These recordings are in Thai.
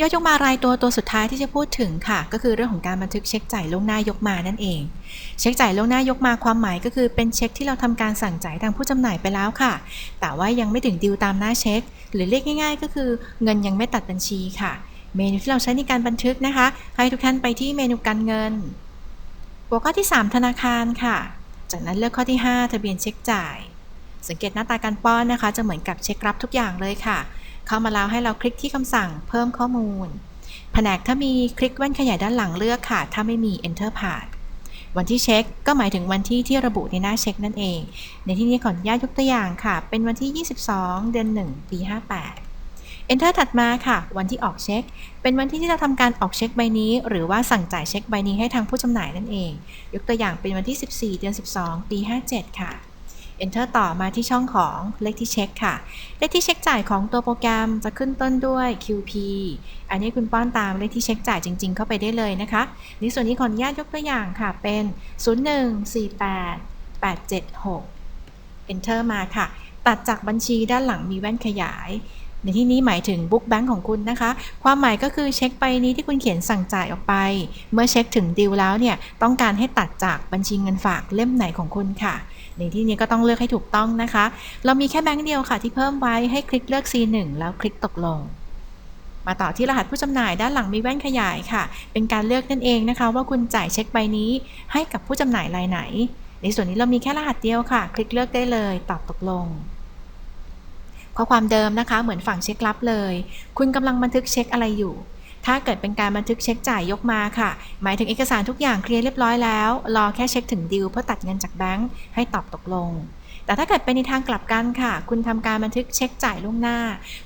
ยอดยกมารายตัวตัวสุดท้ายที่จะพูดถึงค่ะ ก็คือเรื่องของการบันทึกเช็คจ่ายล่วงหน้ายกมานั่นเอง เช็คจ่ายล่วงหน้ายกมาความหมายก็คือเป็นเช็คที่เราทำการสั่งจ่ายทางผู้จำหน่ายไปแล้วค่ะ แต่ว่ายังไม่ถึงดิวตามหน้าเช็ค หรือเรียกง่าย ๆ ก็คือเงินยังไม่ตัดบัญชีค่ะ เมนูที่เราใช้ในการบันทึกนะคะ ให้ทุกท่านไปที่เมนูการเงิน หัวข้อที่ 3 ธนาคารค่ะ จากนั้นเลือกข้อที่ 5 ทะเบียนเช็คจ่าย สังเกตหน้าตาการป้อนนะคะ จะเหมือนกับเช็ครับทุกอย่างเลยค่ะ เข้ามาแล้วให้เราคลิกที่คำสั่งเพิ่มข้อมูล แผนกถ้ามีคลิกแว่นขยายด้านหลังเลือกค่ะ ถ้าไม่มี enter ผ่านวันที่เช็คก็หมายถึงวันที่ที่ระบุในหน้าเช็คนั่นเอง ในที่นี้ขออนุญาตยกตัวอย่างค่ะ เป็นวันที่ 22 เดือน 1 ปี 58 enter ถัดมาค่ะ วันที่ออกเช็ค เป็นวันที่ที่เราทำการออกเช็คใบนี้ หรือว่าสั่งจ่ายเช็คใบนี้ให้ทางผู้จำหน่ายนั่นเอง ยกตัวอย่างเป็นวันที่ 14 เดือน 12 ปี 57 ค่ะ Enter ต่อมาที่ช่องของเลขที่เช็คค่ะ เลขที่เช็คจ่ายของตัวโปรแกรมจะขึ้นต้นด้วย QP อันนี้คุณป้อนตามเลขที่เช็คจ่ายจริง ๆ เข้าไปได้เลยนะคะในส่วนนี้ขออนุญาตยกตัวอย่างค่ะเป็น 0148 876 Enter มาค่ะ ตัดจากบัญชีด้านหลังมีแว่นขยายในที่นี้หมายถึงบุ๊กแบงค์ของคุณนะคะ ความหมายก็คือเช็คใบนี้ที่คุณเขียนสั่งจ่ายออกไป เมื่อเช็คถึงดิวแล้วเนี่ย ต้องการให้ตัดจากบัญชีเงินฝากเล่มไหนของคุณค่ะ ในที่นี้ก็ต้องเลือกให้ถูกต้องนะคะ เรามีแค่แบงค์เดียวค่ะที่เพิ่มไว้ให้คลิกเลือก C1 แล้วคลิกตกลง มาต่อที่รหัสผู้จำหน่ายด้านหลังมีแว่นขยายค่ะ เป็นการเลือกนั่นเองนะคะ ว่าคุณจ่ายเช็คใบนี้ให้กับผู้จำหน่ายรายไหน ในส่วนนี้เรามีแค่รหัสเดียวค่ะ คลิกเลือกได้เลยตอบตกลงข้อความเดิมนะคะ เหมือนฝั่งเช็คลับเลย คุณกำลังบันทึกเช็คอะไรอยู่ ถ้าเกิดเป็นการบันทึกเช็คจ่ายยกมาค่ะ หมายถึงเอกสารทุกอย่างเคลียร์เรียบร้อยแล้ว รอแค่เช็คถึงดิวเพื่อตัดเงินจากแบงค์ให้ตอบตกลง แต่ถ้าเกิดเป็นในทางกลับกันค่ะ คุณทำการบันทึกเช็คจ่ายล่วงหน้า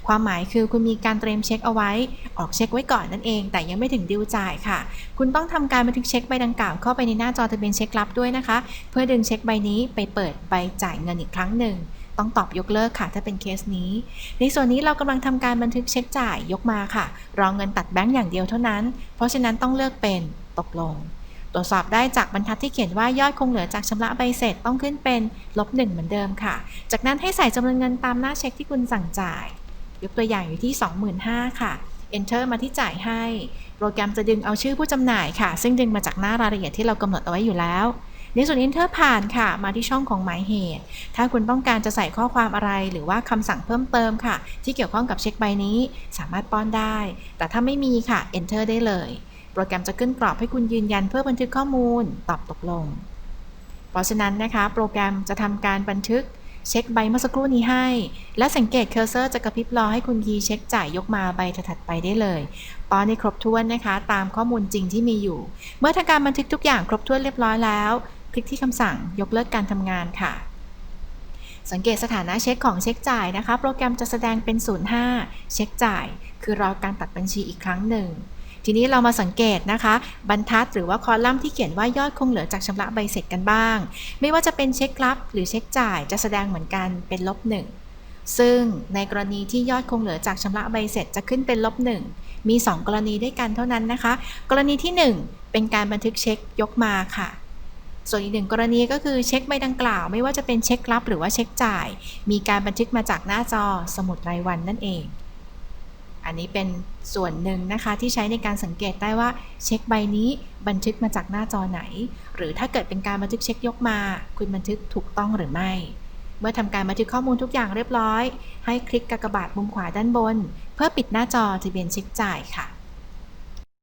ความหมายคือคุณมีการเตรียมเช็คเอาไว้ ออกเช็คไว้ก่อนนั่นเอง แต่ยังไม่ถึงดิวจ่ายค่ะ คุณต้องทำการบันทึกเช็คใบดังกล่าวเข้าไปในหน้าจอทะเบียนเช็คลับด้วยนะคะ เพื่อดึงเช็คใบนี้ไปเปิดใบจ่ายเงินอีกครั้งหนึ่ง ต้องตอบยกเลิกค่ะ ถ้าเป็นเคสนี้ ในส่วนนี้เรากำลังทำการบันทึกเช็คจ่ายยกมาค่ะ รองเงินตัดแบงก์อย่างเดียวเท่านั้น เพราะฉะนั้นต้องเลือกเป็นตกลง ตรวจสอบได้จากบรรทัดที่เขียนว่ายอดคงเหลือจากชำระใบเสร็จต้องขึ้นเป็นลบหนึ่งเหมือนเดิมค่ะ จากนั้นให้ใส่จำนวนเงินตามหน้าเช็คที่คุณสั่งจ่าย ยกตัวอย่างอยู่ที่ 25,000ค่ะ Enter มาที่จ่ายให้ โปรแกรมจะดึงเอาชื่อผู้จำหน่ายค่ะ ซึ่งดึงมาจากหน้ารายละเอียดที่เรากำหนดเอาไว้อยู่แล้ว ในส่วน Enter ผ่านค่ะ มาที่ช่องของหมายเหตุ ถ้าคุณต้องการจะใส่ข้อความอะไรหรือว่าคำสั่งเพิ่มเติมค่ะ ที่เกี่ยวข้องกับเช็คใบนี้สามารถป้อนได้ แต่ถ้าไม่มีค่ะ Enter ได้เลย โปรแกรมจะขึ้นกรอบให้คุณยืนยันเพื่อบันทึกข้อมูล ตอบตกลง เพราะฉะนั้นนะคะ โปรแกรมจะทำการบันทึกเช็คใบเมื่อสักครู่นี้ให้ และสังเกตเคอร์เซอร์จะกระพริบรอให้คุณคีย์เช็คจ่ายยกมาใบถัดไปได้เลยป้อนให้ครบถ้วนนะคะ ตามข้อมูลจริงที่มีอยู่ เมื่อทำการบันทึกทุกอย่างครบถ้วนเรียบร้อยแล้ว คลิกที่คำสั่งยกเลิกการทำงานค่ะ สังเกตสถานะเช็คของเช็คจ่ายนะคะ โปรแกรมจะแสดงเป็น 05 เช็คจ่าย คือรอการตัดบัญชีอีกครั้งหนึ่ง ทีนี้เรามาสังเกตนะคะ บรรทัดหรือว่าคอลัมน์ที่เขียนว่ายอดคงเหลือจากชำระใบเสร็จกันบ้าง ไม่ว่าจะเป็นเช็ครับ หรือเช็คจ่ายจะแสดงเหมือนกันเป็นลบหนึ่งซึ่งในกรณีที่ยอดคงเหลือจากชำระใบเสร็จจะขึ้นเป็นลบหนึ่งมี 2 กรณีด้วยกันเท่านั้นนะคะ กรณีที่ 1 เป็นการบันทึกเช็คยกมาค่ะ ส่วนอีกหนึ่งกรณีก็คือเช็คใบดังกล่าว ไม่ว่าจะเป็นเช็ครับหรือว่าเช็คจ่าย มีการบันทึกมาจากหน้าจอสมุดรายวันนั่นเอง อันนี้เป็นส่วนหนึ่งนะคะที่ใช้ในการสังเกตได้ว่าเช็คใบนี้บันทึกมาจากหน้าจอไหน หรือถ้าเกิดเป็นการบันทึกเช็คยกมา คุณบันทึกถูกต้องหรือไม่ เมื่อทำการบันทึกข้อมูลทุกอย่างเรียบร้อย ให้คลิกกากบาทมุมขวาด้านบน เพื่อปิดหน้าจอทะเบียนเช็คจ่ายค่ะ